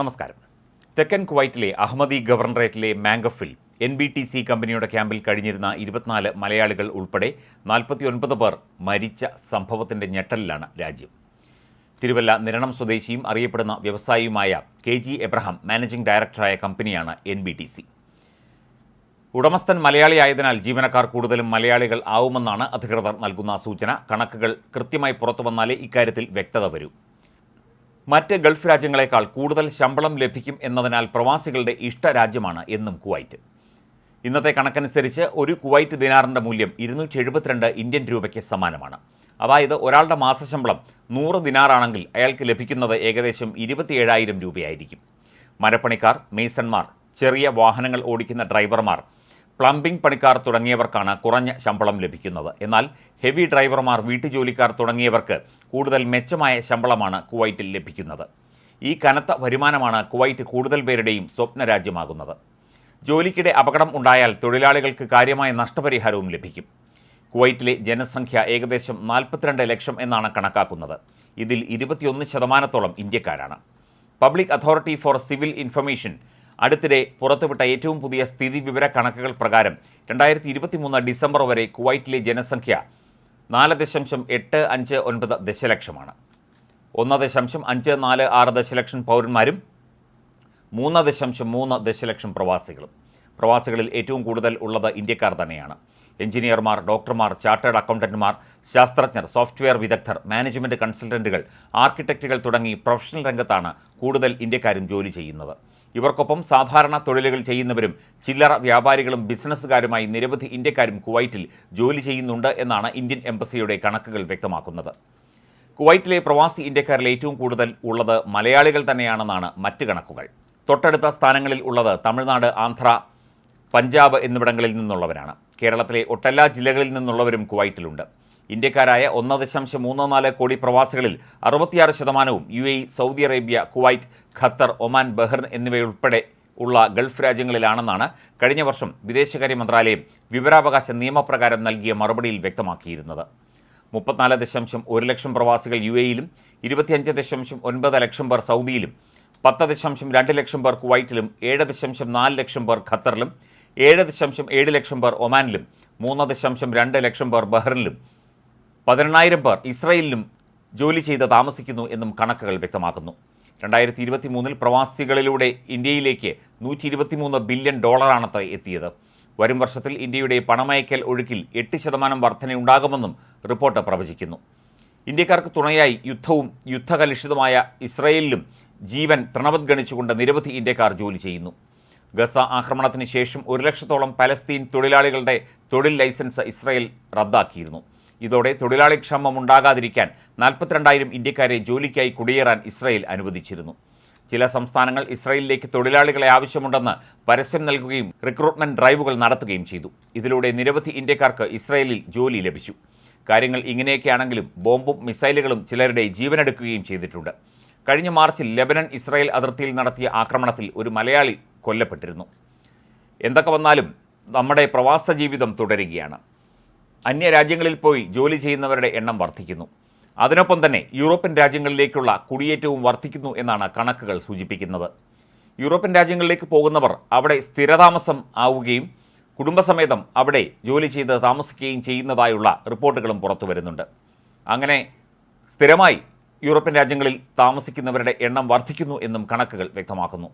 നമസ്കാരം. തെക്കൻ കുവൈറ്റിലെ അഹമ്മദി ഗവർണറേറ്റിലെ മാംഗഫിൽ എൻ ബി ടി സി കമ്പനിയുടെ ക്യാമ്പിൽ കഴിഞ്ഞിരുന്ന ഇരുപത്തിനാല് മലയാളികൾ ഉൾപ്പെടെ നാൽപ്പത്തിയൊൻപത് പേർ മരിച്ച സംഭവത്തിന്റെ ഞെട്ടലിലാണ് രാജ്യം. തിരുവല്ല നിരണം സ്വദേശിയും അറിയപ്പെടുന്ന വ്യവസായിയുമായ കെ ജി എബ്രഹാം മാനേജിംഗ് ഡയറക്ടറായ കമ്പനിയാണ് എൻ ബി ടി സി. ഉടമസ്ഥൻ മലയാളിയായതിനാൽ ജീവനക്കാർ കൂടുതലും മലയാളികൾ ആവുമെന്നാണ് അധികൃതർ നൽകുന്ന സൂചന. കണക്കുകൾ കൃത്യമായി പുറത്തു വന്നാലേ ഇക്കാര്യത്തിൽ വ്യക്തത വരൂ. മറ്റ് ഗൾഫ് രാജ്യങ്ങളെക്കാൾ കൂടുതൽ ശമ്പളം ലഭിക്കും എന്നതിനാൽ പ്രവാസികളുടെ ഇഷ്ടരാജ്യമാണ് എന്നും കുവൈറ്റ്. ഇന്നത്തെ കണക്കനുസരിച്ച് ഒരു കുവൈറ്റ് ദിനാറിന്റെ മൂല്യം ഇരുന്നൂറ്റി എഴുപത്തിരണ്ട് ഇന്ത്യൻ രൂപയ്ക്ക് സമാനമാണ്. അതായത് ഒരാളുടെ മാസശമ്പളം നൂറ് ദിനാറാണെങ്കിൽ അയാൾക്ക് ലഭിക്കുന്നത് ഏകദേശം ഇരുപത്തിയേഴായിരം രൂപയായിരിക്കും. മരപ്പണിക്കാർ മേസന്മാർ ചെറിയ വാഹനങ്ങൾ ഓടിക്കുന്ന ഡ്രൈവർമാർ പ്ലംബിംഗ് പണിക്കാർ തുടങ്ങിയവർക്കാണ് കുറഞ്ഞ ശമ്പളം ലഭിക്കുന്നത്. എന്നാൽ ഹെവി ഡ്രൈവർമാർ വീട്ടുജോലിക്കാർ തുടങ്ങിയവർക്ക് കൂടുതൽ മെച്ചമായ ശമ്പളമാണ് കുവൈറ്റിൽ ലഭിക്കുന്നത്. ഈ കനത്ത വരുമാനമാണ് കുവൈറ്റ് കൂടുതൽ പേരുടെയും സ്വപ്ന രാജ്യമാകുന്നത് ജോലിക്കിടെ അപകടം ഉണ്ടായാൽ തൊഴിലാളികൾക്ക് കാര്യമായ നഷ്ടപരിഹാരവും ലഭിക്കും. കുവൈറ്റിലെ ജനസംഖ്യ ഏകദേശം നാൽപ്പത്തിരണ്ട് ലക്ഷം എന്നാണ് കണക്കാക്കുന്നത്. ഇതിൽ ഇരുപത്തിയൊന്ന് ശതമാനത്തോളം ഇന്ത്യക്കാരാണ്. Public authority for civil information അടുത്തിടെ പുറത്തുവിട്ട ഏറ്റവും പുതിയ സ്ഥിതി വിവര കണക്കുകൾ പ്രകാരം രണ്ടായിരത്തി ഇരുപത്തിമൂന്ന് ഡിസംബർ വരെ കുവൈറ്റിലെ ജനസംഖ്യ നാല് ദശാംശം എട്ട് അഞ്ച് ഒൻപത് ദശലക്ഷമാണ്. ഒന്ന് ദശാംശം അഞ്ച് നാല് ആറ് ദശലക്ഷം പൗരന്മാരും മൂന്ന് ദശാംശം മൂന്ന് ദശലക്ഷം പ്രവാസികളും. പ്രവാസികളിൽ ഏറ്റവും കൂടുതൽ ഉള്ളത് ഇന്ത്യക്കാർ തന്നെയാണ്. എഞ്ചിനീയർമാർ ഡോക്ടർമാർ ചാർട്ടേഡ് അക്കൗണ്ടന്റുമാർ ശാസ്ത്രജ്ഞർ സോഫ്റ്റ്വെയർ വിദഗ്ധർ മാനേജ്മെന്റ് കൺസൾട്ടന്റുകൾ ആർക്കിടെക്റ്റുകൾ തുടങ്ങി പ്രൊഫഷണൽ രംഗത്താണ് കൂടുതൽ ഇന്ത്യക്കാരും ജോലി ചെയ്യുന്നത്. ഇവർക്കൊപ്പം സാധാരണ തൊഴിലുകൾ ചെയ്യുന്നവരും ചില്ലറ വ്യാപാരികളും ബിസിനസ്സുകാരുമായി നിരവധി ഇന്ത്യക്കാരും കുവൈറ്റിൽ ജോലി ചെയ്യുന്നുണ്ട് എന്നാണ് ഇന്ത്യൻ എംബസിയുടെ കണക്കുകൾ വ്യക്തമാക്കുന്നത്. കുവൈറ്റിലെ പ്രവാസി ഇന്ത്യക്കാരിൽ ഏറ്റവും കൂടുതൽ ഉള്ളത് മലയാളികൾ തന്നെയാണെന്നാണ് മറ്റ് കണക്കുകൾ. തൊട്ടടുത്ത സ്ഥാനങ്ങളിൽ ഉള്ളത് തമിഴ്നാട് ആന്ധ്ര പഞ്ചാബ് എന്നിവിടങ്ങളിൽ നിന്നുള്ളവരാണ്. കേരളത്തിലെ ഒട്ടെല്ലാ ജില്ലകളിൽ നിന്നുള്ളവരും കുവൈറ്റിലുണ്ട്. ഇന്ത്യക്കാരായ ഒന്ന് ദശാംശം മൂന്ന് നാല് കോടി പ്രവാസികളിൽ അറുപത്തിയാറ് ശതമാനവും U A Saudi Arabia Kuwait Qatar Oman Bahrain എന്നിവയുൾപ്പെടെ ഉള്ള ഗൾഫ് രാജ്യങ്ങളിലാണെന്നാണ് കഴിഞ്ഞ വർഷം വിദേശകാര്യ മന്ത്രാലയം വിവരാവകാശ നിയമപ്രകാരം നൽകിയ മറുപടിയിൽ വ്യക്തമാക്കിയിരുന്നത്. മുപ്പത്തിനാല് ദശാംശം ഒരു ലക്ഷം പ്രവാസികൾ യു എയിലും ഇരുപത്തിയഞ്ച് ദശാംശം ഒൻപത് ലക്ഷം പേർ സൗദിയിലും പത്ത് ദശാംശം രണ്ട് ലക്ഷം പേർ കുവൈറ്റിലും ഏഴ് ദശാംശം നാല് ലക്ഷം പേർ ഖത്തറിലും ഏഴ് ദശാംശം ഏഴ് ലക്ഷം പേർ ഒമാനിലും മൂന്ന് ദശാംശം രണ്ട് ലക്ഷം പേർ ബഹ്റിനിലും പതിനെണ്ണായിരം പേർ ഇസ്രയേലിലും ജോലി ചെയ്ത് താമസിക്കുന്നു എന്നും കണക്കുകൾ വ്യക്തമാക്കുന്നു. രണ്ടായിരത്തി ഇരുപത്തി മൂന്നിൽ പ്രവാസികളിലൂടെ ഇന്ത്യയിലേക്ക് നൂറ്റി ഇരുപത്തിമൂന്ന് ബില്യൺ ഡോളറാണത്ര എത്തിയത്. വരും വർഷത്തിൽ ഇന്ത്യയുടെ പണമയക്കൽ ഒഴുക്കിൽ എട്ട് ശതമാനം വർധനയുണ്ടാകുമെന്നും റിപ്പോർട്ട് പ്രവചിക്കുന്നു. ഇന്ത്യക്കാർക്ക് തുണയായി യുദ്ധവും യുദ്ധകലുഷിതമായ ഇസ്രയേലിലും ജീവൻ തൃണവത് ഗണിച്ചുകൊണ്ട് നിരവധി ഇന്ത്യക്കാർ ജോലി ചെയ്യുന്നു. ഗസ ആക്രമണത്തിന് ശേഷം ഒരു ലക്ഷത്തോളം പലസ്തീൻ തൊഴിലാളികളുടെ തൊഴിൽ ലൈസൻസ് ഇസ്രയേൽ റദ്ദാക്കിയിരുന്നു. ഇതോടെ തൊഴിലാളി ക്ഷാമം ഉണ്ടാകാതിരിക്കാൻ നാൽപ്പത്തിരണ്ടായിരം ഇന്ത്യക്കാരെ ജോലിക്കായി കുടിയേറാൻ ഇസ്രായേൽ അനുവദിച്ചിരുന്നു. ചില സംസ്ഥാനങ്ങൾ ഇസ്രായേലിലേക്ക് തൊഴിലാളികളെ ആവശ്യമുണ്ടെന്ന് പരസ്യം നൽകുകയും റിക്രൂട്ട്മെന്റ് ഡ്രൈവുകൾ നടത്തുകയും ചെയ്തു. ഇതിലൂടെ നിരവധി ഇന്ത്യക്കാർക്ക് ഇസ്രായേലിൽ ജോലി ലഭിച്ചു. കാര്യങ്ങൾ ഇങ്ങനെയൊക്കെയാണെങ്കിലും ബോംബും മിസൈലുകളും ചിലരുടെ ജീവനെടുക്കുകയും ചെയ്തിട്ടുണ്ട്. കഴിഞ്ഞ മാർച്ചിൽ ലെബനൻ ഇസ്രായേൽ അതിർത്തിയിൽ നടത്തിയ ആക്രമണത്തിൽ ഒരു മലയാളി കൊല്ലപ്പെട്ടിരുന്നു. എന്തൊക്കെ വന്നാലും നമ്മുടെ പ്രവാസ ജീവിതം തുടരുകയാണ്. അന്യരാജ്യങ്ങളിൽ പോയി ജോലി ചെയ്യുന്നവരുടെ എണ്ണം വർദ്ധിക്കുന്നു. അതിനൊപ്പം തന്നെ യൂറോപ്യൻ രാജ്യങ്ങളിലേക്കുള്ള കുടിയേറ്റവും വർദ്ധിക്കുന്നു എന്നാണ് കണക്കുകൾ സൂചിപ്പിക്കുന്നത്. യൂറോപ്യൻ രാജ്യങ്ങളിലേക്ക് പോകുന്നവർ അവിടെ സ്ഥിരതാമസം ആവുകയും കുടുംബസമേതം അവിടെ ജോലി ചെയ്ത് താമസിക്കുകയും ചെയ്യുന്നതായുള്ള റിപ്പോർട്ടുകളും പുറത്തു വരുന്നുണ്ട്. അങ്ങനെ സ്ഥിരമായി യൂറോപ്യൻ രാജ്യങ്ങളിൽ താമസിക്കുന്നവരുടെ എണ്ണം വർദ്ധിക്കുന്നു എന്നും കണക്കുകൾ വ്യക്തമാക്കുന്നു.